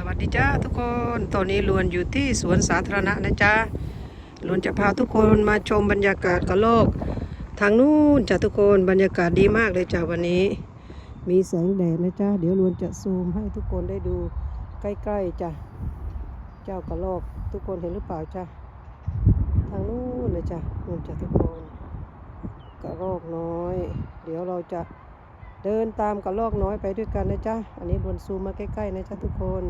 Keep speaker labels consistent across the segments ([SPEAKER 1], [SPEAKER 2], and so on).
[SPEAKER 1] สวัสดีจ้าทุกคนตอนนี้ลวนอยู่ที่สวนสาธารณะนะจ๊ะลวนจะพาทุกคนมาชมบรรยากาศกระโลก ทางนู้นจ้ะทุกคนบรรยากาศดีมากเลยจ้ะวันนี้ มีแสงแดดนะจ๊ะเดี๋ยวลวนจะซูมให้ทุกคนได้ดูใกล้ๆจ้ะเจ้ากระโลก ทุกคนเห็นหรือเปล่าจ้ะทางนู้นนะจ๊ะนู่นจ้ะทุกคนกระโลกน้อย เดี๋ยวเราจะ เดินตามกระลอกน้อยไปด้วยกันนะจ๊ะ อันนี้บนซูมมาใกล้ๆนะจ๊ะทุกคน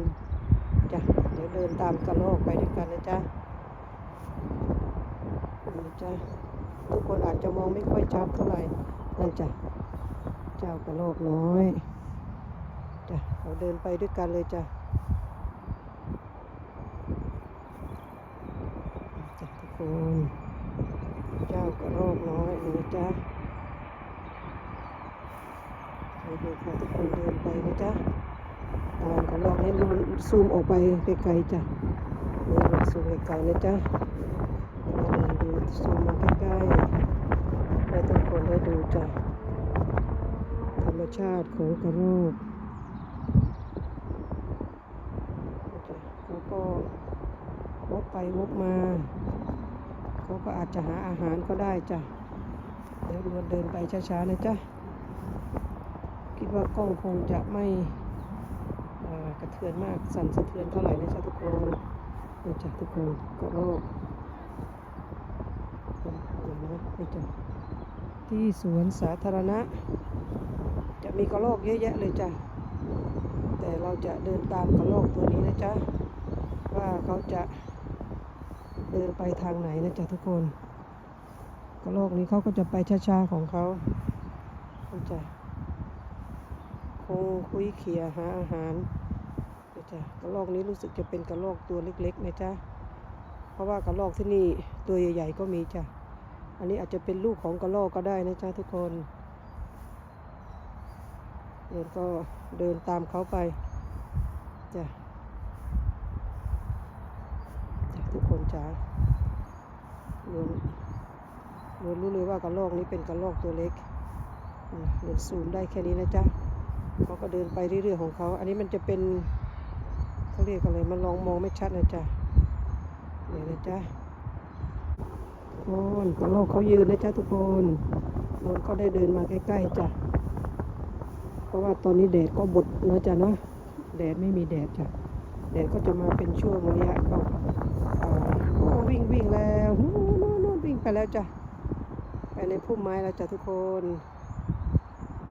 [SPEAKER 1] จ้ะเดี๋ยวเดินตามกระลอกไปด้วยกันนะจ๊ะนี่จ้ะทุกคนอาจจะมองไม่ค่อยชัดเท่าไหร่นั่นจ้ะเจ้ากระลอกน้อยจ้ะเราเดินไปด้วยกันเลยจ้ะจ้ะทุกคนเจ้ากระลอกน้อยนี่จ้ะ ดูค่ะทุกคนเดินไปนะจ๊ะตามกันลองให้มันซูมออกไปไกลๆจ้ะนี่มันซูมไกลๆนะจ๊ะเราดูซูมมาใกล้ๆให้ทุกคนได้ดูจ้ะธรรมชาติของกระรอกเขาก็วกไปวกมาเขาก็อาจจะหาอาหารก็ได้จ้ะเดี๋ยวเราเดินไปช้าๆนะจ๊ะ คิดว่ากล้องคงจะไม่กระเทือนมากสั่นสะเทือนเท่าไหร่นะจ๊ะทุกคนนี่จ้ะทุกคนก็โรคเดี๋ยวนะนี่จ้ะที่สวนสาธารณะ จะมีกระโรกเยอะแยะเลยจ้ะแต่เราจะเดินตามกระโรกตัวนี้นะจ๊ะว่าเขาจะเดินไปทางไหนนะจ๊ะทุกคนกระโรกนี้เขาก็จะไปช้าๆของเขานี่จ้ะ คงคุยเขียหาอาหารนะจ๊ะกระรอกนี้รู้สึกจะเป็นกระรอกตัวเล็กๆนะจ๊ะเพราะว่ากระรอกที่นี่ตัวใหญ่ๆก็มีจ้ะอันนี้อาจจะเป็นลูกของกระรอกก็ได้นะจ๊ะทุกคนเดินก็เดินตามเขาไปจ้ะจ้ะทุกคนจ้ะเดินเดินรู้เลยว่ากระรอกนี้เป็นกระรอกตัวเล็กเดินซูมได้แค่นี้นะจ๊ะ เขาก็เดินไปเรื่อยๆของเขา อันนี้มันจะเป็นเขาเรียกอะไร มันลองมองไม่ชัดนะจ๊ะเนี่ยนะจ๊ะทุกคนโลกเขายืนนะจ๊ะทุกคนนนก็ได้เดินมาใกล้ๆจ้ะ เพราะว่าตอนนี้แดดก็บดนะจ๊ะเนาะ แดดไม่มีแดดจ้ะ แดดก็จะมาเป็นช่วงระยะก็วิ่งวิ่งแล้วนู่นนู่นนู่นวิ่งไปแล้วจ้ะ ไปในพุ่มไม้แล้วจ้ะทุกคน